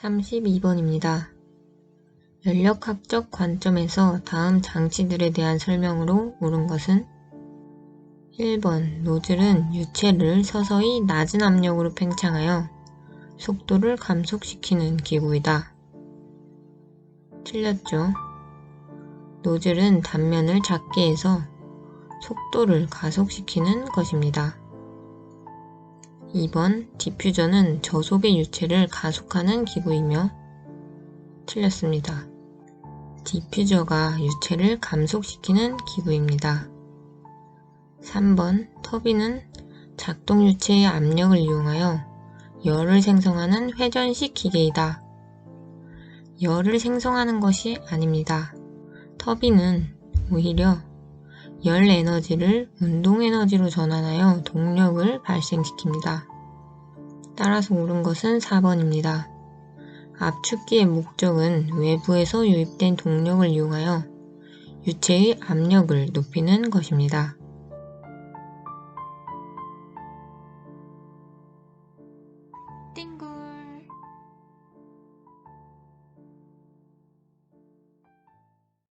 32번입니다. 연력학적 관점에서 다음 장치들에 대한 설명으로 옳은 것은 1번 노즐은 유체를 서서히 낮은 압력으로 팽창하여 속도를 감속시키는 기구이다. 틀렸죠. 노즐은 단면을 작게 해서 속도를 가속시키는 것입니다. 2번 디퓨저는 저속의 유체를 가속하는 기구이며 틀렸습니다. 디퓨저가 유체를 감속시키는 기구입니다. 3번 터빈은 작동 유체의 압력을 이용하여 열을 생성하는 회전식 기계이다. 열을 생성하는 것이 아닙니다. 터빈은 오히려 열 에너지를 운동 에너지로 전환하여 동력을 발생시킵니다. 따라서 옳은 것은 4번입니다. 압축기의 목적은 외부에서 유입된 동력을 이용하여 유체의 압력을 높이는 것입니다.